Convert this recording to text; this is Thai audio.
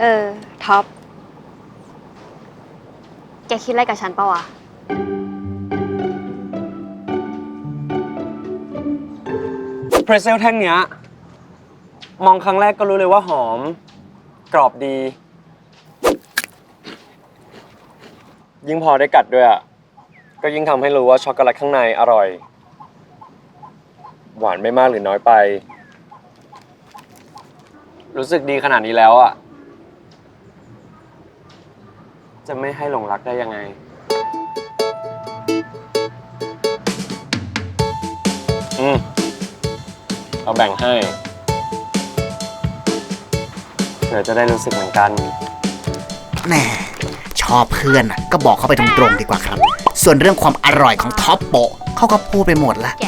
เออ ท็อป แกคิดอะไรกับฉันปะวะ เพรสเซลแท่งเนี้ย มองครั้งแรกก็รู้เลยว่าหอม กรอบดี ยิ่งพอได้กัดด้วยอะ ก็ยิ่งทำให้รู้ว่าช็อกโกแลตข้างในอร่อย หวานไม่มากหรือน้อยไป รู้สึกดีขนาดนี้แล้วอะ จะไม่ให้หลงรักได้ยังไง อืมเราแบ่งให้เผื่อจะได้รู้สึกเหมือนกัน แหมชอบเพื่อนน่ะก็บอกเขาไปตรงๆดีกว่าครับ ส่วนเรื่องความอร่อยของท็อปโปะเขาก็พูดไปหมดล้วแก